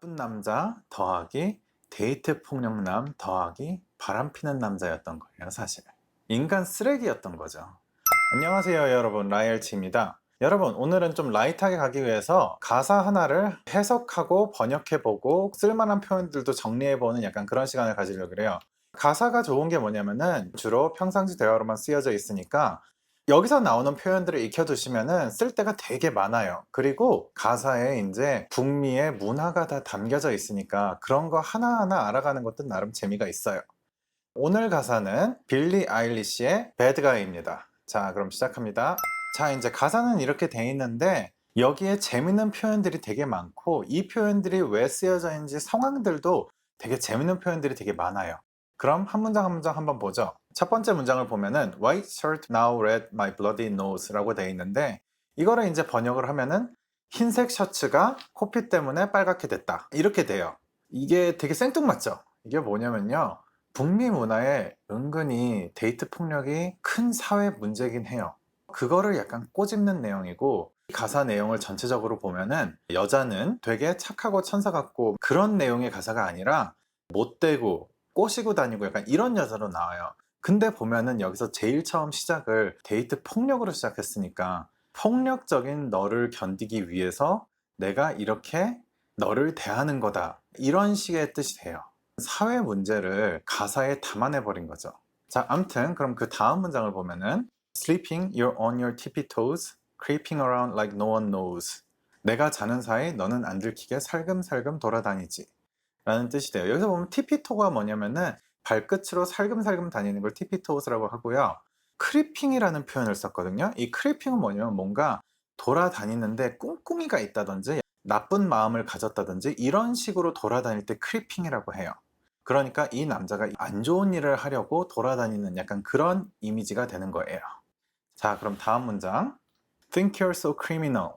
나쁜 남자 더하기 데이트 폭력남 더하기 바람피는 남자였던 거예요, 사실. 인간 쓰레기였던 거죠. 안녕하세요, 여러분. 라이얼치입니다. 여러분, 오늘은 좀 라이트하게 가기 위해서 가사 하나를 해석하고 번역해보고 쓸만한 표현들도 정리해보는 약간 그런 시간을 가지려고 그래요. 가사가 좋은 게 뭐냐면은 주로 평상시 대화로만 쓰여져 있으니까 여기서 나오는 표현들을 익혀두시면은 쓸 때가 되게 많아요. 그리고 가사에 이제 북미의 문화가 다 담겨져 있으니까 그런 거 하나하나 알아가는 것도 나름 재미가 있어요. 오늘 가사는 빌리 아일리시의 배드가이입니다. 자, 그럼 시작합니다. 자, 이제 가사는 이렇게 돼 있는데 여기에 재밌는 표현들이 되게 많고 이 표현들이 왜 쓰여져 있는지 상황들도 되게 재밌는 표현들이 되게 많아요. 그럼 한 문장 한 문장 한번 보죠. 첫 번째 문장을 보면은 White shirt now red my bloody nose 라고 돼 있는데 이거를 이제 번역을 하면은 흰색 셔츠가 코피 때문에 빨갛게 됐다. 이렇게 돼요. 이게 되게 생뚱맞죠? 이게 뭐냐면요. 북미 문화에 은근히 데이트 폭력이 큰 사회 문제긴 해요. 그거를 약간 꼬집는 내용이고 가사 내용을 전체적으로 보면은 여자는 되게 착하고 천사 같고 그런 내용의 가사가 아니라 못되고 꼬시고 다니고 약간 이런 여자로 나와요. 근데 보면은 여기서 제일 처음 시작을 데이트 폭력으로 시작했으니까 폭력적인 너를 견디기 위해서 내가 이렇게 너를 대하는 거다. 이런 식의 뜻이 돼요. 사회 문제를 가사에 담아내 버린 거죠. 자, 암튼 그럼 그 다음 문장을 보면은 Sleeping, you're on your tippy toes, creeping around like no one knows. 내가 자는 사이 너는 안 들키게 살금살금 돌아다니지. 라는 뜻이 돼요. 여기서 보면 티피토가 뭐냐면은 발끝으로 살금살금 다니는 걸 티피토스라고 하고요. 크리핑이라는 표현을 썼거든요. 이 크리핑은 뭐냐면 뭔가 돌아다니는데 꿍꿍이가 있다든지 나쁜 마음을 가졌다든지 이런 식으로 돌아다닐 때 크리핑이라고 해요. 그러니까 이 남자가 안 좋은 일을 하려고 돌아다니는 약간 그런 이미지가 되는 거예요. 자, 그럼 다음 문장. Think you're so criminal.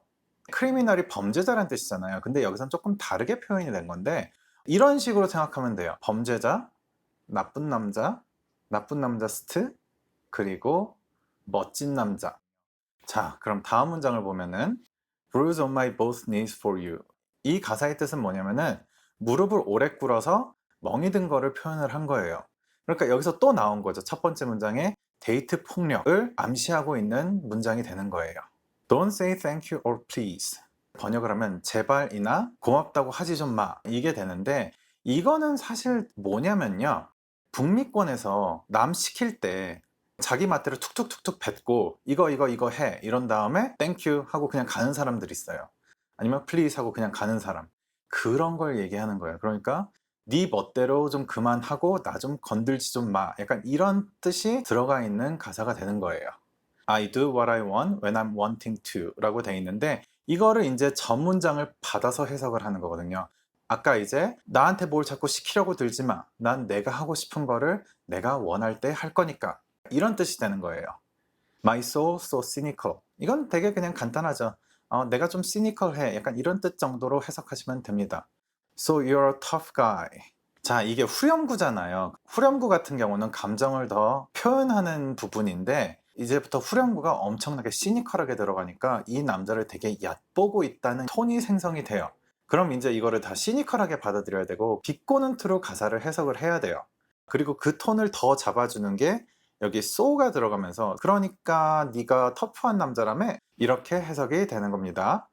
크리미널이 범죄자란 뜻이잖아요. 근데 여기선 조금 다르게 표현이 된 건데 이런 식으로 생각하면 돼요. 범죄자, 나쁜 남자, 나쁜 남자 스트, 그리고 멋진 남자. 자, 그럼 다음 문장을 보면은 Bruise on my both knees for you. 이 가사의 뜻은 뭐냐면은 무릎을 오래 꿇어서 멍이 든 거를 표현을 한 거예요. 그러니까 여기서 또 나온 거죠. 첫 번째 문장에 데이트 폭력을 암시하고 있는 문장이 되는 거예요. Don't say thank you or please. 번역을 하면 제발이나 고맙다고 하지 좀 마. 이게 되는데 이거는 사실 뭐냐면요. 북미권에서 남 시킬 때 자기 맛대로 툭툭툭툭 뱉고 이거 이거 이거 해 이런 다음에 땡큐 하고 그냥 가는 사람들 있어요. 아니면 플리즈 하고 그냥 가는 사람. 그런 걸 얘기하는 거예요. 그러니까 네 멋대로 좀 그만하고 나 좀 건들지 좀 마. 약간 이런 뜻이 들어가 있는 가사가 되는 거예요. I do what I want when I'm wanting to 라고 돼 있는데 이거를 이제 전 문장을 받아서 해석을 하는 거거든요. 아까 이제 나한테 뭘 자꾸 시키려고 들지 마. 난 내가 하고 싶은 거를 내가 원할 때 할 거니까. 이런 뜻이 되는 거예요. My soul so cynical. 이건 되게 그냥 간단하죠. 어, 내가 좀 시니컬해. 약간 이런 뜻 정도로 해석하시면 됩니다. So you're a tough guy. 자, 이게 후렴구잖아요. 후렴구 같은 경우는 감정을 더 표현하는 부분인데 이제부터 후렴구가 엄청나게 시니컬하게 들어가니까 이 남자를 되게 얕보고 있다는 톤이 생성이 돼요. 그럼 이제 이거를 다 시니컬하게 받아들여야 되고 비꼬는 투로 가사를 해석을 해야 돼요. 그리고 그 톤을 더 잡아주는 게 여기 so가 들어가면서 그러니까 네가 터프한 남자라며 이렇게 해석이 되는 겁니다.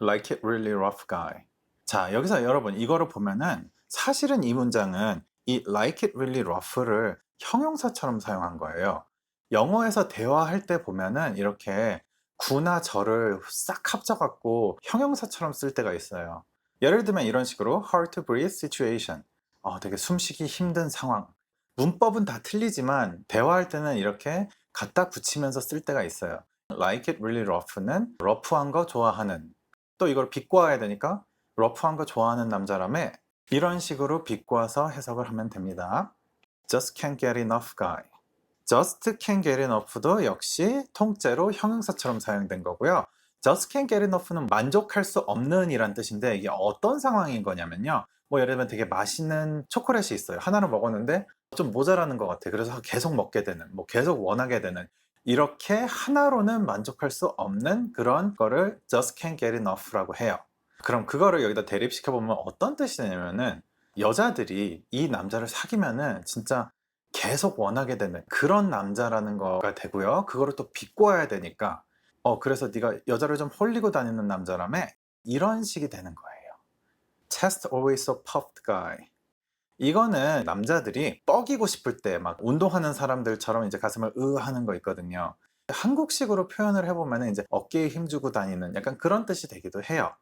Like it really rough guy. 자 여기서 여러분 이거를 보면은 사실은 이 문장은 이 like it really rough를 형용사처럼 사용한 거예요. 영어에서 대화할 때 보면은 이렇게 구나 절을 싹 합쳐갖고 형용사처럼 쓸 때가 있어요. 예를 들면 이런 식으로 hard to breathe situation. 어, 되게 숨쉬기 힘든 상황. 문법은 다 틀리지만 대화할 때는 이렇게 갖다 붙이면서 쓸 때가 있어요. Like it really rough는 러프한 거 좋아하는. 또 이걸 비꼬아야 되니까 러프한 거 좋아하는 남자라며 이런 식으로 비꼬아서 해석을 하면 됩니다. Just can't get enough guy. Just can't get enough도 역시 통째로 형용사처럼 사용된 거고요. Just can't get enough는 만족할 수 없는 이란 뜻인데 이게 어떤 상황인 거냐면요. 뭐 예를 들면 되게 맛있는 초콜릿이 있어요. 하나를 먹었는데 좀 모자라는 것 같아. 그래서 계속 먹게 되는, 뭐 계속 원하게 되는 이렇게 하나로는 만족할 수 없는 그런 거를 just can't get enough라고 해요. 그럼 그거를 여기다 대립시켜 보면 어떤 뜻이 되냐면은 여자들이 이 남자를 사귀면은 진짜 계속 원하게 되는 그런 남자라는 거가 되고요. 그거를 또 비꼬아야 되니까 어 그래서 네가 여자를 좀 홀리고 다니는 남자라며 이런 식이 되는 거예요. Chest always so puffed guy. 이거는 남자들이 뻐기고 싶을 때 막 운동하는 사람들처럼 이제 가슴을 으 하는 거 있거든요. 한국식으로 표현을 해보면 이제 어깨에 힘주고 다니는 약간 그런 뜻이 되기도 해요.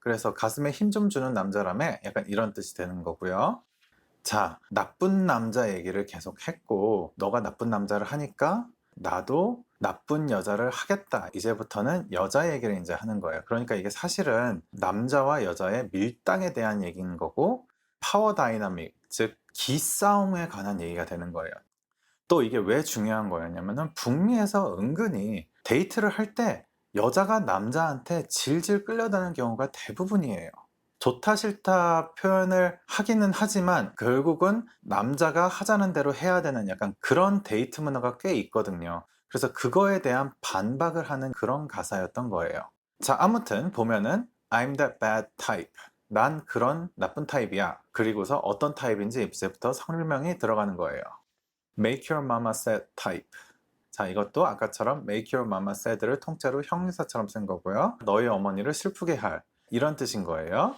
그래서 가슴에 힘 좀 주는 남자라며 약간 이런 뜻이 되는 거고요. 자, 나쁜 남자 얘기를 계속 했고, 너가 나쁜 남자를 하니까 나도 나쁜 여자를 하겠다. 이제부터는 여자 얘기를 이제 하는 거예요. 그러니까 이게 사실은 남자와 여자의 밀당에 대한 얘기인 거고, 파워 다이나믹, 즉, 기싸움에 관한 얘기가 되는 거예요. 또 이게 왜 중요한 거였냐면은 북미에서 은근히 데이트를 할 때 여자가 남자한테 질질 끌려다는 경우가 대부분이에요. 좋다 싫다 표현을 하기는 하지만 결국은 남자가 하자는 대로 해야 되는 약간 그런 데이트 문화가 꽤 있거든요. 그래서 그거에 대한 반박을 하는 그런 가사였던 거예요. 자, 아무튼 보면은 I'm that bad type. 난 그런 나쁜 타입이야. 그리고서 어떤 타입인지 이제부터 설명이 들어가는 거예요. Make your mama sad type. 자, 이것도 아까처럼 make your mama sad를 통째로 형용사처럼 쓴 거고요. 너의 어머니를 슬프게 할 이런 뜻인 거예요.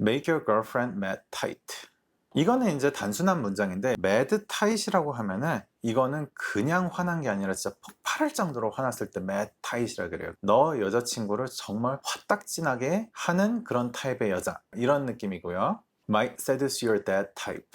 Make your girlfriend mad tight. 이거는 이제 단순한 문장인데 mad tight이라고 하면은 이거는 그냥 화난 게 아니라 진짜 폭발할 정도로 화났을 때 mad tight이라 그래요. 너 여자친구를 정말 화딱지나게 하는 그런 타입의 여자 이런 느낌이고요. Might seduce your dad type.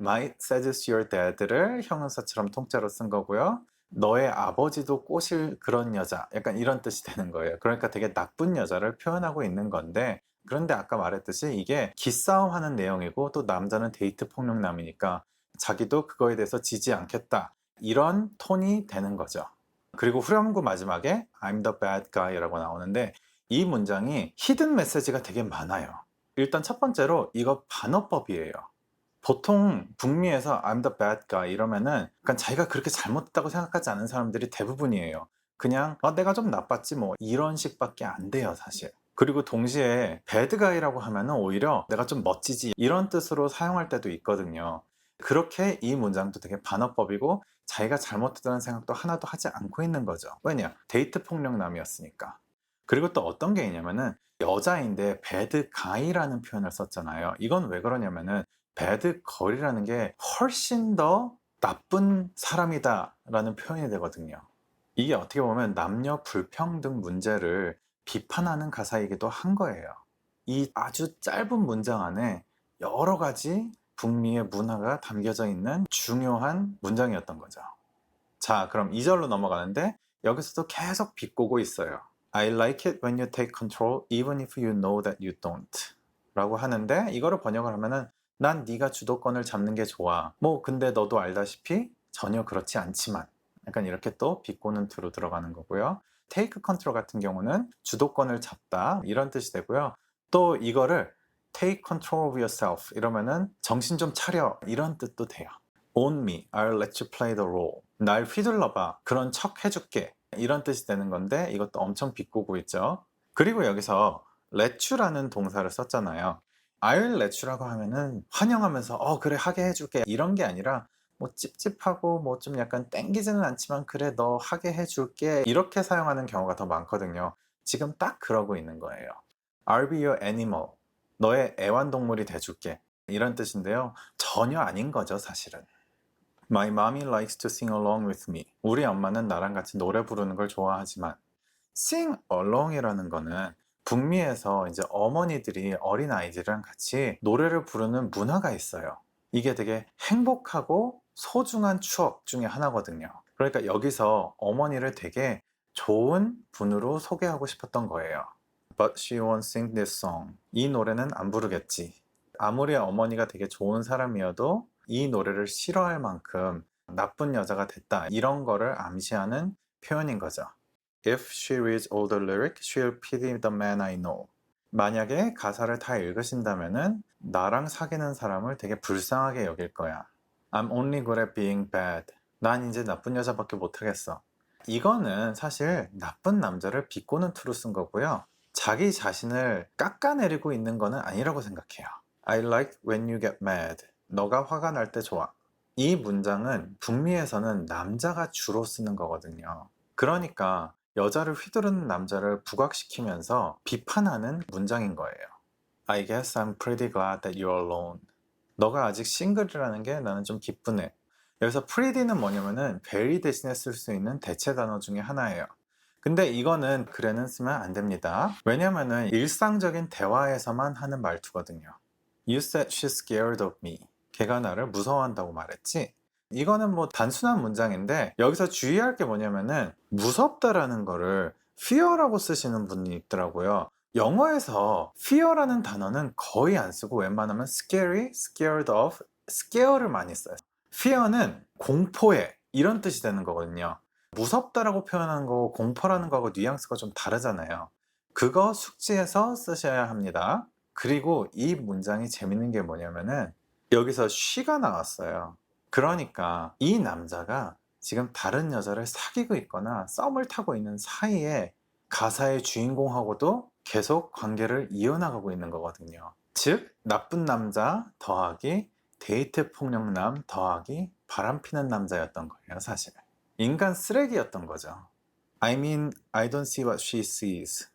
might seduce your dad를 형용사처럼 통째로 쓴 거고요. 너의 아버지도 꼬실 그런 여자 약간 이런 뜻이 되는 거예요. 그러니까 되게 나쁜 여자를 표현하고 있는 건데 그런데 아까 말했듯이 이게 기싸움 하는 내용이고 또 남자는 데이트 폭력남이니까 자기도 그거에 대해서 지지 않겠다. 이런 톤이 되는 거죠. 그리고 후렴구 마지막에 I'm the bad guy라고 나오는데 이 문장이 히든 메시지가 되게 많아요. 일단 첫 번째로 이거 반어법이에요. 보통 북미에서 I'm the bad guy 이러면은 그러니까 자기가 그렇게 잘못했다고 생각하지 않은 사람들이 대부분이에요. 그냥 아, 내가 좀 나빴지 뭐 이런 식밖에 안 돼요 사실. 그리고 동시에 guy라고 하면은 오히려 내가 좀 멋지지 이런 뜻으로 사용할 때도 있거든요. 그렇게 이 문장도 되게 반어법이고 자기가 잘못했다는 생각도 하나도 하지 않고 있는 거죠. 왜냐? 데이트 폭력남이었으니까. 그리고 또 어떤 게 있냐면은 여자인데 bad guy라는 표현을 썼잖아요. 이건 왜 그러냐면은 bad girl이라는 게 훨씬 더 나쁜 사람이다 라는 표현이 되거든요. 이게 어떻게 보면 남녀 불평등 문제를 비판하는 가사이기도 한 거예요. 이 아주 짧은 문장 안에 여러 가지 북미의 문화가 담겨져 있는 중요한 문장이었던 거죠. 자, 그럼 2절로 넘어가는데 여기서도 계속 비꼬고 있어요. I like it when you take control even if you know that you don't. 라고 하는데 이거를 번역을 하면은 난 네가 주도권을 잡는 게 좋아. 뭐 근데 너도 알다시피 전혀 그렇지 않지만 약간 이렇게 또 비꼬는 투로 들어가는 거고요. Take control 같은 경우는 주도권을 잡다 이런 뜻이 되고요. 또 이거를 take control of yourself 이러면은 정신 좀 차려 이런 뜻도 돼요. own me, I'll let you play the role. 날 휘둘러봐, 그런 척 해줄게 이런 뜻이 되는 건데 이것도 엄청 비꼬고 있죠. 그리고 여기서 let you라는 동사를 썼잖아요. I'll let you라고 하면은 환영하면서 어 그래 하게 해줄게 이런 게 아니라 뭐 찝찝하고 뭐 좀 약간 땡기지는 않지만 그래 너 하게 해줄게 이렇게 사용하는 경우가 더 많거든요. 지금 딱 그러고 있는 거예요. I'll be your animal. 너의 애완동물이 돼줄게. 이런 뜻인데요. 전혀 아닌 거죠, 사실은. My mommy likes to sing along with me. 우리 엄마는 나랑 같이 노래 부르는 걸 좋아하지만 sing along이라는 거는 북미에서 이제 어머니들이 어린 아이들이랑 같이 노래를 부르는 문화가 있어요. 이게 되게 행복하고 소중한 추억 중에 하나거든요. 그러니까 여기서 어머니를 되게 좋은 분으로 소개하고 싶었던 거예요. But she won't sing this song. 이 노래는 안 부르겠지. 아무리 어머니가 되게 좋은 사람이어도 이 노래를 싫어할 만큼 나쁜 여자가 됐다. 이런 거를 암시하는 표현인 거죠. If she reads all the lyric, she'll pity the man I know. 만약에 가사를 다 읽으신다면은 나랑 사귀는 사람을 되게 불쌍하게 여길 거야. I'm only good at being bad. 난 이제 나쁜 여자밖에 못하겠어. 이거는 사실 나쁜 남자를 비꼬는 투로 쓴 거고요. 자기 자신을 깎아내리고 있는 거는 아니라고 생각해요. I like when you get mad. 너가 화가 날 때 좋아. 이 문장은 북미에서는 남자가 주로 쓰는 거거든요. 그러니까 여자를 휘두르는 남자를 부각시키면서 비판하는 문장인 거예요. I guess I'm pretty glad that you're alone. 너가 아직 싱글이라는 게 나는 좀 기쁘네. 여기서 pretty는 뭐냐면은 very 대신에 쓸 수 있는 대체 단어 중에 하나예요. 근데 이거는 그래는 쓰면 안 됩니다. 왜냐면은 일상적인 대화에서만 하는 말투거든요. You said she's scared of me. 걔가 나를 무서워한다고 말했지. 이거는 뭐 단순한 문장인데 여기서 주의할 게 뭐냐면은 무섭다라는 거를 fear라고 쓰시는 분이 있더라고요. 영어에서 fear라는 단어는 거의 안 쓰고 웬만하면 scary, scared of, scare를 많이 써요. fear는 공포해 이런 뜻이 되는 거거든요. 무섭다라고 표현하는 거고 공포라는 거하고 뉘앙스가 좀 다르잖아요. 그거 숙지해서 쓰셔야 합니다. 그리고 이 문장이 재밌는 게 뭐냐면은 여기서 she가 나왔어요. 그러니까 이 남자가 지금 다른 여자를 사귀고 있거나 썸을 타고 있는 사이에 가사의 주인공하고도 계속 관계를 이어나가고 있는 거거든요. 즉, 나쁜 남자 더하기 데이트 폭력남 더하기 바람피는 남자였던 거예요, 사실. 인간 쓰레기였던 거죠. I mean, I don't see what she sees.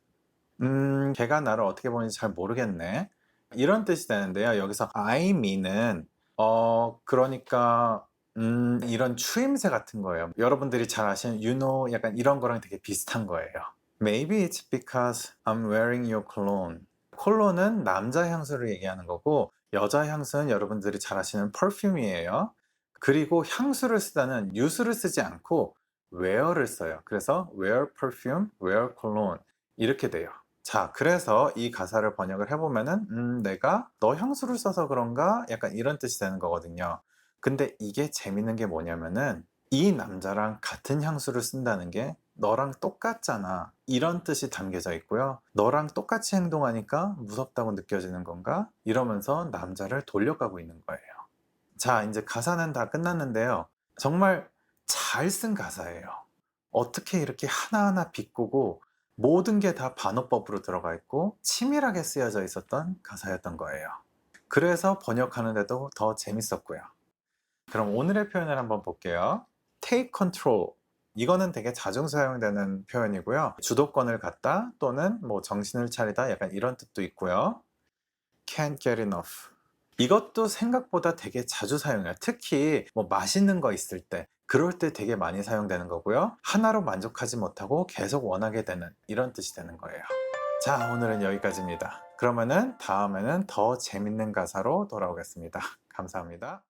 음, 걔가 나를 어떻게 보는지 잘 모르겠네. 이런 뜻이 되는데요. 여기서 I mean은 어, 그러니까 음, 이런 추임새 같은 거예요. 여러분들이 잘 아시는 you know 약간 이런 거랑 되게 비슷한 거예요. Maybe it's because I'm wearing your cologne. 콜론은 남자 향수를 얘기하는 거고 여자 향수는 여러분들이 잘 아시는 perfume이에요. 그리고 향수를 쓰다는 use를 쓰지 않고 wear를 써요. 그래서 wear perfume, wear cologne 이렇게 돼요. 자, 그래서 이 가사를 번역을 해보면은, 음, 내가 너 향수를 써서 그런가? 약간 이런 뜻이 되는 거거든요. 근데 이게 재밌는 게 뭐냐면은, 이 남자랑 같은 향수를 쓴다는 게 너랑 똑같잖아. 이런 뜻이 담겨져 있고요. 너랑 똑같이 행동하니까 무섭다고 느껴지는 건가? 이러면서 남자를 돌려가고 있는 거예요. 자, 이제 가사는 다 끝났는데요. 정말 잘 쓴 가사예요. 어떻게 이렇게 하나하나 비꼬고 모든 게 다 반어법으로 들어가 있고 치밀하게 쓰여져 있었던 가사였던 거예요. 그래서 번역하는데도 더 재밌었고요. 그럼 오늘의 표현을 한번 볼게요. take control. 이거는 되게 자주 사용되는 표현이고요. 주도권을 갖다 또는 뭐 정신을 차리다 약간 이런 뜻도 있고요. can't get enough. 이것도 생각보다 되게 자주 사용해요. 특히 뭐 맛있는 거 있을 때 그럴 때 되게 많이 사용되는 거고요. 하나로 만족하지 못하고 계속 원하게 되는 이런 뜻이 되는 거예요. 자, 오늘은 여기까지입니다. 그러면은 다음에는 더 재밌는 가사로 돌아오겠습니다. 감사합니다.